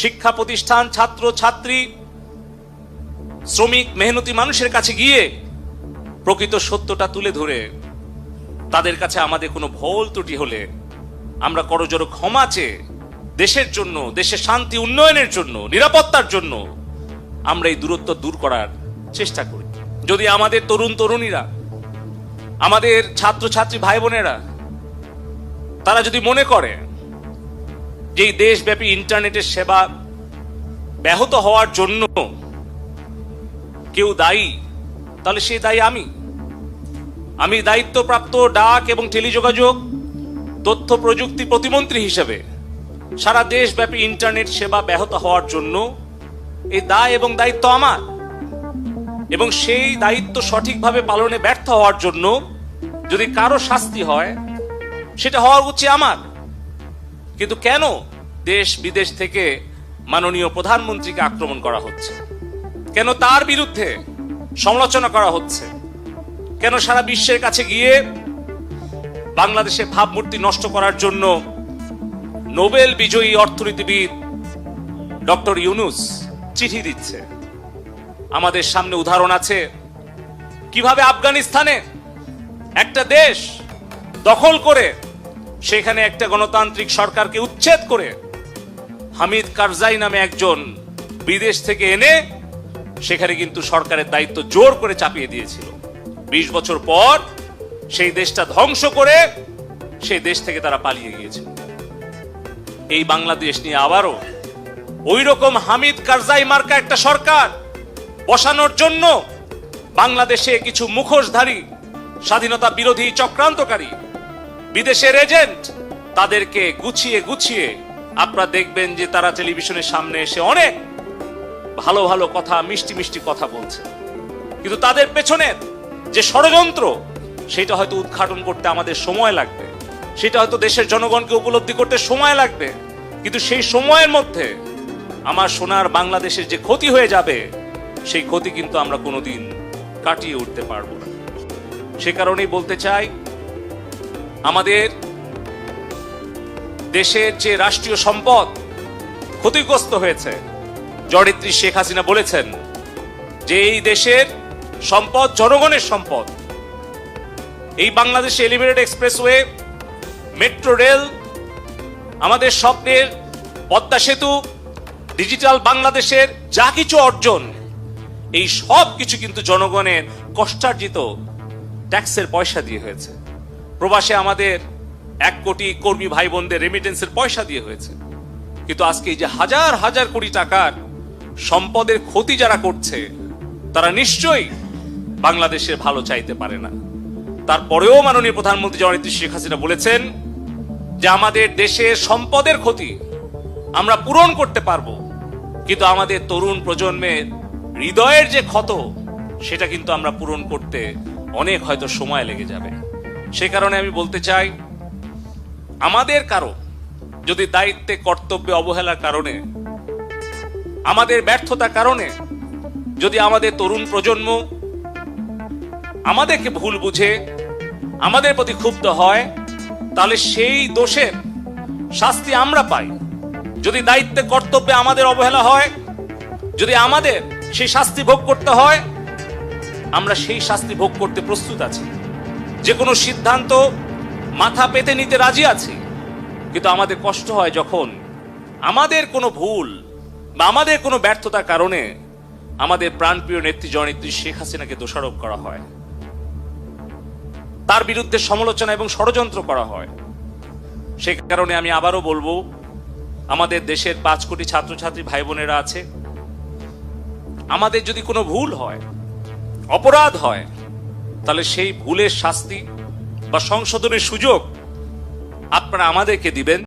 শিক্ষা প্রতিষ্ঠান, ছাত্র, ছাত্রী, শ্রমিক, মেহনতি মানুষের কাছে গিয়ে প্রকৃত সত্যটা তুলে ধরে। তাদের কাছে আমাদের কোনো ভুল ত্রুটি হলে আমরা করজোর ক্ষমা চেয়ে দেশের জন্য, দেশের শান্তি উন্নয়নের জন্য, নিরাপত্তার জন্য আমরা এই দূরত্ব দূর করার চেষ্টা করি। যদি আমাদের তরুণ তরুণীরা, আমাদের ছাত্রছাত্রী ভাই বোনেরা তারা যদি মনে করে যে এই দেশব্যাপী ইন্টারনেটের সেবা ব্যাহত হওয়ার জন্য কেউ দায়ী, তাহলে সে দায়ী আমি। আমি দায়িত্বপ্রাপ্ত ডাক এবং টেলিযোগাযোগ, তথ্য প্রযুক্তি প্রতিমন্ত্রী হিসেবে সারা দেশব্যাপী ইন্টারনেট সেবা ব্যাহত হওয়ার জন্য এই দায় এবং দায়িত্ব আমার। এবং সেই দায়িত্ব সঠিকভাবে পালনে ব্যর্থ হওয়ার জন্য যদি কারও শাস্তি হয়, সেটা হওয়া উচিত আমার। কিন্তু কেন দেশ বিদেশ থেকে মাননীয় প্রধানমন্ত্রীকে আক্রমণ করা হচ্ছে? কেন তার বিরুদ্ধে সমালোচনা করা হচ্ছে? কেন সারা বিশ্বের কাছে গিয়ে বাংলাদেশের ভাবমূর্তি নষ্ট করার জন্য নোবেল বিজয়ী অর্থনীতিবিদ ডক্টর ইউনুস চিঠি দিচ্ছে? আমাদের সামনে উদাহরণ আছে, কীভাবে আফগানিস্তানে একটা দেশ দখল করে সেখানে একটা গণতান্ত্রিক সরকারকে উচ্ছেদ করে হামিদ কারজাই নামে একজন বিদেশ থেকে এনে সেখানে কিন্তু সরকারের দায়িত্ব জোর করে চাপিয়ে দিয়েছিল। বিশ বছর পর সেই দেশটা ধ্বংস করে সেই দেশ থেকে তারা পালিয়ে গিয়েছিল এই বাংলাদেশ নিয়ে আবারও ওই রকম হামিদ কারজাই মার্কা একটা সরকার বসানোর জন্য বাংলাদেশে কিছু মুখোশধারী, স্বাধীনতা বিরোধী চক্রান্তকারী বিদেশের এজেন্ট, তাদেরকে গুছিয়ে গুছিয়ে আপনারা দেখবেন যে তারা টেলিভিশনের সামনে এসে অনেক ভালো ভালো কথা, মিষ্টি মিষ্টি কথা বলছে। কিন্তু তাদের পেছনের যে ষড়যন্ত্র, সেটা হয়তো উদ্ঘাটন করতে আমাদের সময় লাগবে। সেটা হয়তো দেশের জনগণকে উপলব্ধি করতে সময় লাগবে। কিন্তু সেই সময়ের মধ্যে আমার সোনার বাংলাদেশের যে ক্ষতি হয়ে যাবে, সেই ক্ষতি কিন্তু আমরা কোনোদিন কাটিয়ে উঠতে পারব না। সে কারণেই বলতে চাই আমাদের দেশের যে রাষ্ট্রীয় সম্পদ ক্ষতিগ্রস্ত হয়েছে জড়িত্রী শেখ হাসিনা বলেছেন যে এই দেশের সম্পদ জনগণের সম্পদ। এই বাংলাদেশে এলিভেটেড এক্সপ্রেসওয়ে মেট্রো রেল আমাদের স্বপ্নের পদ্মা সেতু ডিজিটাল বাংলাদেশের যা কিছু অর্জন, এই সব কিছু কিন্তু জনগণের কষ্টার্জিত ট্যাক্সের পয়সা দিয়ে হয়েছে। প্রবাসে আমাদের এক কোটি কর্মী ভাই বোনদের রেমিটেন্সের পয়সা দিয়ে হয়েছে। কিন্তু আজকে যে হাজার হাজার কোটি টাকার সম্পদের ক্ষতি যারা করছে, তারা নিশ্চয়ই বাংলাদেশের ভালো চাইতে পারে না। তারপরেও মাননীয় প্রধানমন্ত্রী জননেত্রী শেখ হাসিনা বলেছেন যে, আমাদের দেশের সম্পদের ক্ষতি আমরা পূরণ করতে পারব, কিন্তু আমাদের তরুণ প্রজন্মের হৃদয়ের যে ক্ষত, সেটা কিন্তু আমরা পূরণ করতে অনেক হয়তো সময় লেগে যাবে। সে কারণে আমি বলতে চাই, আমাদের কারও যদি দায়িত্বে, কর্তব্যে অবহেলার কারণে, আমাদের ব্যর্থতার কারণে যদি আমাদের তরুণ প্রজন্ম আমাদেরকে ভুল বুঝে, আমাদের প্রতি ক্ষুব্ধ হয়, তাহলে সেই দোষের শাস্তি আমরা পাই। যদি দায়িত্বে, কর্তব্যে আমাদের অবহেলা হয়, যদি আমাদের সেই শাস্তি ভোগ করতে হয়, আমরা সেই শাস্তি ভোগ করতে প্রস্তুত আছি। যে কোনো সিদ্ধান্ত মাথা পেতে নিতে রাজি আছি। কিন্তু আমাদের কষ্ট হয় যখন আমাদের কোনো ভুল বা আমাদের কোনো ব্যর্থতার কারণে আমাদের প্রাণপ্রিয় নেত্রী জননেত্রী শেখ হাসিনাকে দোষারোপ করা হয়। তার বিরুদ্ধে সমালোচনা এবং ষড়যন্ত্র করা হয়। সে কারণে আমি আবারও বলব, আমাদের দেশের পাঁচ কোটি ছাত্রছাত্রী ভাই বোনেরা আছে। আমাদের যদি কোনো ভুল হয়, অপরাধ হয় তাহলে সেই ভুলের শাস্তি বা সংশোধনের সুযোগ আপনারা আমাদেরকে দিবেন।